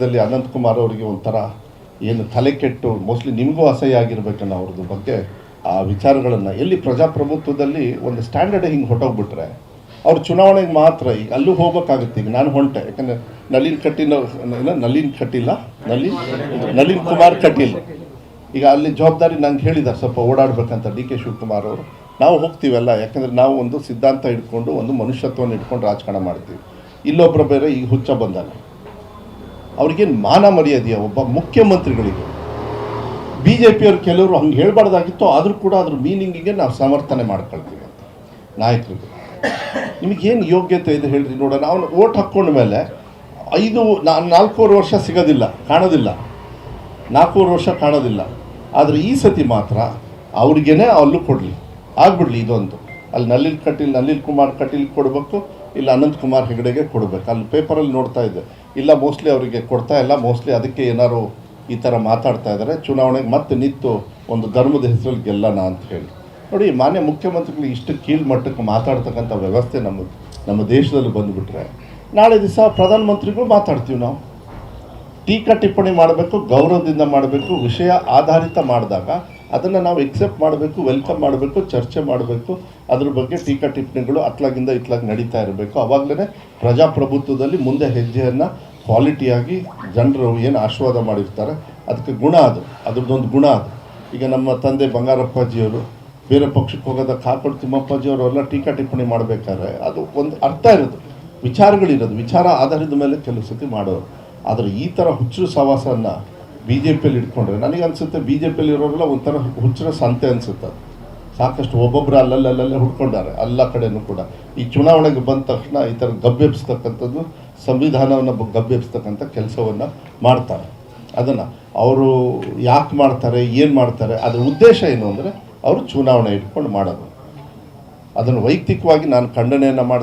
ಭಾಗದಲ್ಲಿ ಅನಂತಕುಮಾರ್ ಅವರಿಗೆ ಒಂಥರ ಏನು ತಲೆ ಕೆಟ್ಟು ಮೋಸ್ಟ್ಲಿ ನಿಮಗೂ ಅಸಹ್ಯ ಆಗಿರ್ಬೇಕನ್ನ ಅವ್ರದ್ದು ಬಗ್ಗೆ ಆ ವಿಚಾರಗಳನ್ನು. ಎಲ್ಲಿ ಪ್ರಜಾಪ್ರಭುತ್ವದಲ್ಲಿ ಒಂದು ಸ್ಟ್ಯಾಂಡರ್ಡ್ ಹಿಂಗೆ ಹೊಟ್ಟೋಗ್ಬಿಟ್ರೆ ಅವ್ರು ಚುನಾವಣೆಗೆ ಮಾತ್ರ ಈಗ ಅಲ್ಲೂ ಹೋಗ್ಬೇಕಾಗುತ್ತೆ. ಈಗ ನಾನು ಹೊಂಟೆ, ಯಾಕಂದರೆ ನಲಿನ್ ಕಟೀಲ್ ಏನೋ ನಲಿನ್ ಕಟೀಲ? ನಳಿನ್? ನಲಿನ್ ಕುಮಾರ್ ಕಟೀಲ್. ಈಗ ಅಲ್ಲಿ ಜವಾಬ್ದಾರಿ ನಂಗೆ ಹೇಳಿದ್ದಾರೆ ಸ್ವಲ್ಪ ಓಡಾಡಬೇಕಂತ ಡಿ ಕೆ ಶಿವಕುಮಾರ್ ಅವರು. ನಾವು ಹೋಗ್ತೀವಲ್ಲ, ಯಾಕಂದರೆ ನಾವು ಒಂದು ಸಿದ್ಧಾಂತ ಇಟ್ಕೊಂಡು ಒಂದು ಮನುಷ್ಯತ್ವವನ್ನು ಇಟ್ಕೊಂಡು ರಾಜಕಾರಣ ಮಾಡ್ತೀವಿ. ಇಲ್ಲೊಬ್ಬರ ಬೇರೆ ಈಗ ಹುಚ್ಚ ಬಂದಾನೆ. ಅವ್ರಿಗೇನು ಮಾನ ಮರ್ಯಾದೆಯ? ಒಬ್ಬ ಮುಖ್ಯಮಂತ್ರಿಗಳಿಗೆ. ಬಿ ಜೆ ಪಿಯವ್ರು ಕೆಲವರು ಹಂಗೆ ಹೇಳ್ಬಾರ್ದಾಗಿತ್ತು, ಆದರೂ ಕೂಡ ಅದ್ರ ಮೀನಿಂಗಿಗೆ ನಾವು ಸಮರ್ಥನೆ ಮಾಡ್ಕೊಳ್ತೀವಿ ಅಂತ. ನಾಯಕರಿಗೆ. ನಿಮಗೇನು ಯೋಗ್ಯತೆ ಇದೆ ಹೇಳ್ರಿ, ನೋಡೋಣ. ಅವನು ಓಟ್ ಹಾಕ್ಕೊಂಡ ಮೇಲೆ ಐದು, ನಾ, ನಾಲ್ಕೂವರೆ ವರ್ಷ ಸಿಗೋದಿಲ್ಲ, ಕಾಣೋದಿಲ್ಲ. ನಾಲ್ಕೂವರೆ ವರ್ಷ ಕಾಣೋದಿಲ್ಲ. ಆದರೆ ಈ ಸತಿ ಮಾತ್ರ ಅವ್ರಿಗೇನೆ ಅಲ್ಲೂ ಕೊಡಲಿ. ಆಗ್ಬಿಡ್ಲಿ ಇದೊಂದು. ಅಲ್ಲಿ ನಲ್ಲಿಲ್ ಕಟೀಲ್, ನಲ್ಲಿಲ್ ಕುಮಾರ್ ಕಟೀಲ್ ಕೊಡಬೇಕು. ಇಲ್ಲ ಅನಂತ್ ಕುಮಾರ್ ಹೆಗಡೆಗೆ ಕೊಡಬೇಕು. ಅಲ್ಲಿ ಪೇಪರಲ್ಲಿ ನೋಡ್ತಾ ಇದ್ದೆ. ಇಲ್ಲ, ಮೋಸ್ಟ್ಲಿ ಅವರಿಗೆ ಕೊಡ್ತಾ ಇಲ್ಲ. ಮೋಸ್ಟ್ಲಿ ಅದಕ್ಕೆ ಏನಾರು ಈ ಥರ ಮಾತಾಡ್ತಾ ಇದ್ದಾರೆ. ಚುನಾವಣೆಗೆ ಮತ್ತೆ ನಿಂತು ಒಂದು ಧರ್ಮದ ಹೆಸರಲ್ಲಿ ಗೆಲ್ಲಣ ಅಂತ ಹೇಳಿ. ನೋಡಿ, ಮಾನ್ಯ ಮುಖ್ಯಮಂತ್ರಿಗಳು ಇಷ್ಟು ಕೀಳು ಮಟ್ಟಕ್ಕೆ ಮಾತಾಡ್ತಕ್ಕಂಥ ವ್ಯವಸ್ಥೆ ನಮ್ಮ ನಮ್ಮ ದೇಶದಲ್ಲಿ ಬಂದುಬಿಟ್ರೆ, ನಾಳೆ ದಿವಸ ಪ್ರಧಾನಮಂತ್ರಿಗೂ ಮಾತಾಡ್ತೀವಿ ನಾವು. ಟೀಕಾ ಟಿಪ್ಪಣಿ ಮಾಡಬೇಕು, ಗೌರವದಿಂದ ಮಾಡಬೇಕು, ವಿಷಯ ಆಧಾರಿತ ಮಾಡಿದಾಗ ಅದನ್ನು ನಾವು ಎಕ್ಸೆಪ್ಟ್ ಮಾಡಬೇಕು ವೆಲ್ಕಮ್ ಮಾಡಬೇಕು, ಚರ್ಚೆ ಮಾಡಬೇಕು. ಅದ್ರ ಬಗ್ಗೆ ಟೀಕಾ ಟಿಪ್ಪಣಿಗಳು ಅತ್ಲಾಗಿಂದ ಇತ್ಲಾಗಿ ನಡೀತಾ ಇರಬೇಕು. ಅವಾಗಲೇ ಪ್ರಜಾಪ್ರಭುತ್ವದಲ್ಲಿ ಮುಂದೆ ಹೆಜ್ಜೆಯನ್ನು ಕ್ವಾಲಿಟಿಯಾಗಿ ಜನರು ಏನು ಆಶೀರ್ವಾದ ಮಾಡಿರ್ತಾರೆ, ಅದಕ್ಕೆ ಗುಣ ಅದು. ಅದ್ರದ್ದೊಂದು ಗುಣ ಅದು. ಈಗ ನಮ್ಮ ತಂದೆ ಬಂಗಾರಪ್ಪಾಜಿಯವರು, ಬೇರೆ ಪಕ್ಷಕ್ಕೆ ಹೋಗೋದ ಕಾಕೋಡು ತಿಮ್ಮಪ್ಪಾಜಿಯವರು ಎಲ್ಲ ಟೀಕಾ ಟಿಪ್ಪಣಿ ಮಾಡಬೇಕಾದ್ರೆ ಅದು ಒಂದು ಅರ್ಥ ಇರೋದು. ವಿಚಾರಗಳಿರೋದು. ವಿಚಾರ ಆಧಾರದ ಮೇಲೆ ಕೆಲವು ಸತಿ ಮಾಡೋರು. ಆದರೆ ಈ ಥರ ಹುಚ್ಚು ಸವಾಸನ ಬಿ ಜೆ ಪಿಯಲ್ಲಿ ಇಟ್ಕೊಂಡ್ರೆ ನನಗೆ ಅನಿಸುತ್ತೆ ಬಿ ಜೆ ಪಿಯಲ್ಲಿ ಇರೋರೆಲ್ಲ ಒಂಥರ ಹುಚ್ಚರ ಸಂತೆ ಅನಿಸುತ್ತೆ. ಸಾಕಷ್ಟು ಒಬ್ಬೊಬ್ಬರು ಅಲ್ಲಲ್ಲಿ ಅಲ್ಲಲ್ಲೇ ಹುಡ್ಕೊಂಡಾರೆ, ಎಲ್ಲ ಕಡೆನೂ ಕೂಡ. ಈ ಚುನಾವಣೆಗೆ ಬಂದ ತಕ್ಷಣ ಈ ಥರ ಗಬ್ಬೆಬ್ಸ್ತಕ್ಕಂಥದ್ದು ಸಂವಿಧಾನವನ್ನು ಗಬ್ಬೆಬ್ಸ್ತಕ್ಕಂಥ ಕೆಲಸವನ್ನು ಮಾಡ್ತಾರೆ. ಅದನ್ನು ಅವರು ಯಾಕೆ ಮಾಡ್ತಾರೆ, ಏನು ಮಾಡ್ತಾರೆ, ಅದರ ಉದ್ದೇಶ ಏನು ಅಂದರೆ ಅವರು ಚುನಾವಣೆ ಇಟ್ಕೊಂಡು ಮಾಡೋದು. ಅದನ್ನು ವೈಯಕ್ತಿಕವಾಗಿ ನಾನು ಖಂಡನೆಯನ್ನು ಮಾಡ್ತೀನಿ